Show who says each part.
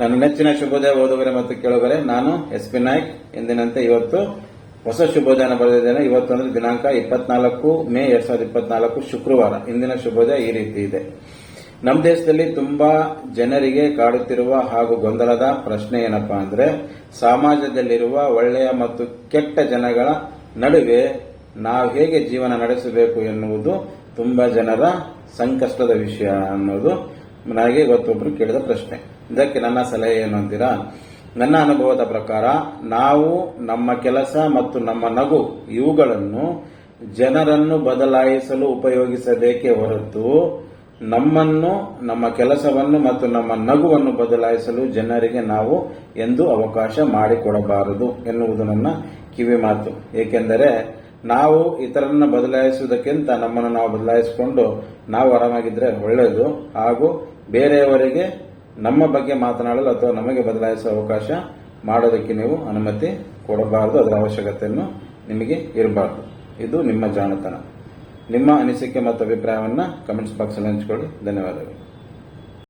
Speaker 1: ನನ್ನ ನೆಚ್ಚಿನ ಶುಭೋದಯ ಓದುಗರೆ ಮತ್ತು ಕೇಳುಗರೆ, ನಾನು ಎಸ್ ಪಿ ನಾಯ್ಕ್. ಎಂದಿನಂತೆ ಇವತ್ತು ಹೊಸ ಶುಭೋದಯನ ಬರೆದಿದ್ದೇನೆ. ಇವತ್ತು ದಿನಾಂಕ ಇಪ್ಪತ್ನಾಲ್ಕು, ಮೇ ಎರಡ್ ಸಾವಿರದ ಇಪ್ಪತ್ನಾಲ್ಕು ಶುಕ್ರವಾರ. ಇಂದಿನ ಶುಭೋದಯ ಈ ರೀತಿ ಇದೆ. ನಮ್ಮ ದೇಶದಲ್ಲಿ ತುಂಬಾ ಜನರಿಗೆ ಕಾಡುತ್ತಿರುವ ಹಾಗೂ ಗೊಂದಲದ ಪ್ರಶ್ನೆ ಏನಪ್ಪಾ ಅಂದ್ರೆ, ಸಮಾಜದಲ್ಲಿರುವ ಒಳ್ಳೆಯ ಮತ್ತು ಕೆಟ್ಟ ಜನಗಳ ನಡುವೆ ನಾವು ಹೇಗೆ ಜೀವನ ನಡೆಸಬೇಕು ಎನ್ನುವುದು ತುಂಬಾ ಜನರ ಸಂಕಷ್ಟದ ವಿಷಯ ಅನ್ನೋದು ನನಗೆ ಇವತ್ತೊಬ್ರು ಕೇಳಿದ ಪ್ರಶ್ನೆ. ಇದಕ್ಕೆ ನನ್ನ ಸಲಹೆ ಏನು ಅಂತೀರಾ? ನನ್ನ ಅನುಭವದ ಪ್ರಕಾರ ನಾವು ನಮ್ಮ ಕೆಲಸ ಮತ್ತು ನಮ್ಮ ನಗು ಇವುಗಳನ್ನು ಜನರನ್ನು ಬದಲಾಯಿಸಲು ಉಪಯೋಗಿಸಬೇಕೇ ಹೊರತು ನಮ್ಮನ್ನು, ನಮ್ಮ ಕೆಲಸವನ್ನು ಮತ್ತು ನಮ್ಮ ನಗುವನ್ನು ಬದಲಾಯಿಸಲು ಜನರಿಗೆ ನಾವು ಎಂದು ಅವಕಾಶ ಮಾಡಿಕೊಡಬಾರದು ಎನ್ನುವುದು ನನ್ನ ಕಿವಿ ಮಾತು. ಏಕೆಂದರೆ ನಾವು ಇತರರನ್ನು ಬದಲಾಯಿಸುವುದಕ್ಕಿಂತ ನಮ್ಮನ್ನು ನಾವು ಬದಲಾಯಿಸಿಕೊಂಡು ನಾವು ಆರಾಮಾಗಿದ್ದರೆ ಒಳ್ಳೆಯದು ಹಾಗೂ ಬೇರೆಯವರಿಗೆ ನಮ್ಮ ಬಗ್ಗೆ ಮಾತನಾಡಲು ಅಥವಾ ನಮಗೆ ಬದಲಾಯಿಸುವ ಅವಕಾಶ ಮಾಡೋದಕ್ಕೆ ನೀವು ಅನುಮತಿ ಕೊಡಬಾರದು. ಅದರ ಅವಶ್ಯಕತೆಯನ್ನು ನಿಮಗೆ ಇರಬಾರದು. ಇದು ನಿಮ್ಮ ಜಾಣತನ. ನಿಮ್ಮ ಅನಿಸಿಕೆ ಮತ್ತು ಅಭಿಪ್ರಾಯವನ್ನು ಕಮೆಂಟ್ಸ್ ಬಾಕ್ಸ್ ಅಲ್ಲಿ ಹಂಚಿಕೊಳ್ಳಿ. ಧನ್ಯವಾದಗಳು.